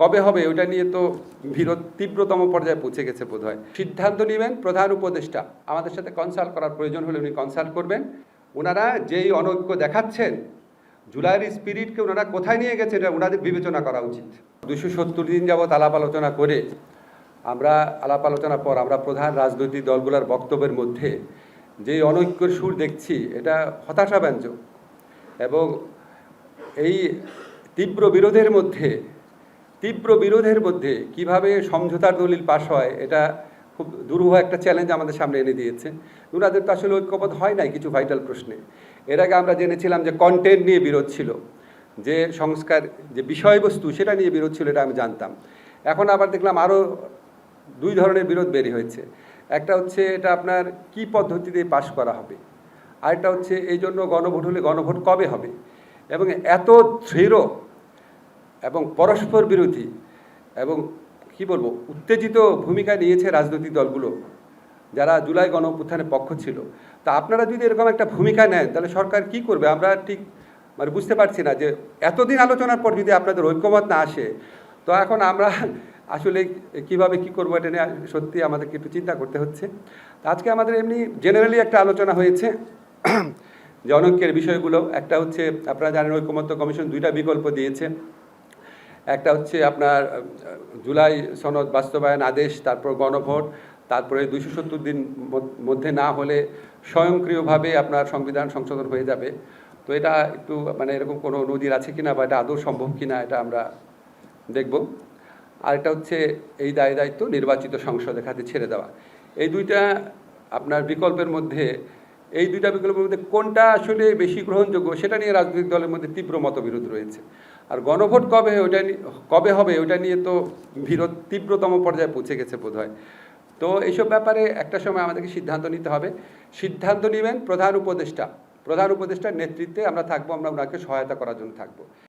কবে হবে ওটা নিয়ে তো বিরোধ, তীব্রতম পর্যায়ে পৌঁছে গেছে বোধ হয় সিদ্ধান্ত নেবেন প্রধান উপদেষ্টা। আমাদের সাথে কনসাল্ট করার প্রয়োজন হলে উনি কনসাল্ট করবেন। ওনারা যেই অনৈক্য দেখাচ্ছেন, জুলাইয়ের স্পিরিটকে ওনারা কোথায় নিয়ে গেছে এটা ওনাদের বিবেচনা করা উচিত। দুশো সত্তর দিন যাবৎ আলাপ আলোচনা করে আমরা আলাপ আলোচনার পর আমরা প্রধান রাজনৈতিক দলগুলোর বক্তব্যের মধ্যে যেই অনৈক্যের সুর দেখছি, এটা হতাশাব্যঞ্জক। এবং এই তীব্র বিরোধের মধ্যে তীব্র বিরোধের মধ্যে কীভাবে সমঝোতার দলিল পাশ হয়, এটা খুব দুরূহ একটা চ্যালেঞ্জ আমাদের সামনে এনে দিয়েছে। ওনাদের তো আসলে ঐক্যবোধ হয় নাই কিছু ভাইটাল প্রশ্নে। এর আগে আমরা জেনেছিলাম যে কন্টেন্ট নিয়ে বিরোধ ছিল, যে সংস্কার, যে বিষয়বস্তু সেটা নিয়ে বিরোধ ছিল এটা আমি জানতাম। এখন আবার দেখলাম আরও দুই ধরনের বিরোধ বেরিয়ে হয়েছে। একটা হচ্ছে এটা আপনার কি পদ্ধতিতে পাশ করা হবে? আরেকটা হচ্ছে এই জন্য গণভোট হলে গণভোট কবে হবে? এবং এত দৃঢ় এবং পরস্পর বিরোধী এবং কি বলব, উত্তেজিত ভূমিকা নিয়েছে রাজনৈতিক দলগুলো, যারা জুলাই গণ পক্ষ ছিল। তা আপনারা যদি এরকম একটা ভূমিকা নেন, তাহলে সরকার কি করবে? আমরা ঠিক মানে বুঝতে পারছি না যে এতদিন আলোচনার পর যদি আপনাদের ঐক্যমত না আসে, তো এখন আমরা আসলে কীভাবে কি করব এটা নিয়ে সত্যি আমাদেরকে একটু চিন্তা করতে হচ্ছে। আজকে আমাদের এমনি জেনারেলি একটা আলোচনা হয়েছে। যে অনৈক্যের বিষয়গুলো, একটা হচ্ছে আপনারা জানেন ঐক্যমত্য কমিশন দুইটা বিকল্প দিয়েছে। একটা হচ্ছে আপনার জুলাই সনদ বাস্তবায়ন আদেশ, তারপর গণভোট, তারপরে দুইশো সত্তর দিন মধ্যে না হলে স্বয়ংক্রিয়ভাবে আপনার সংবিধান সংশোধন হয়ে যাবে। তো এটা একটু মানে এরকম কোনো নদীর আছে কিনা বা এটা আদৌ সম্ভব কিনা এটা আমরা দেখব। আর এটা হচ্ছে এই দায় দায়িত্ব নির্বাচিত সংসদের খাতে ছেড়ে দেওয়া। এই দুইটা আপনার বিকল্পের মধ্যে এই দুইটা বিকল্পের মধ্যে কোনটা আসলে বেশি গ্রহণযোগ্য সেটা নিয়ে রাজনৈতিক দলের মধ্যে তীব্র মতবিরোধ রয়েছে। আর গণভোট কবে ওটা কবে হবে ওটা নিয়ে তো বিরোধ তীব্রতম পর্যায়ে পৌঁছে গেছে বোধ হয় তো এইসব ব্যাপারে একটা সময় আমাদেরকে সিদ্ধান্ত নিতে হবে। সিদ্ধান্ত নেবেন প্রধান উপদেষ্টা। প্রধান উপদেষ্টার নেতৃত্বে আমরা থাকব, আমরা ওনাকে সহায়তা করার জন্য থাকব।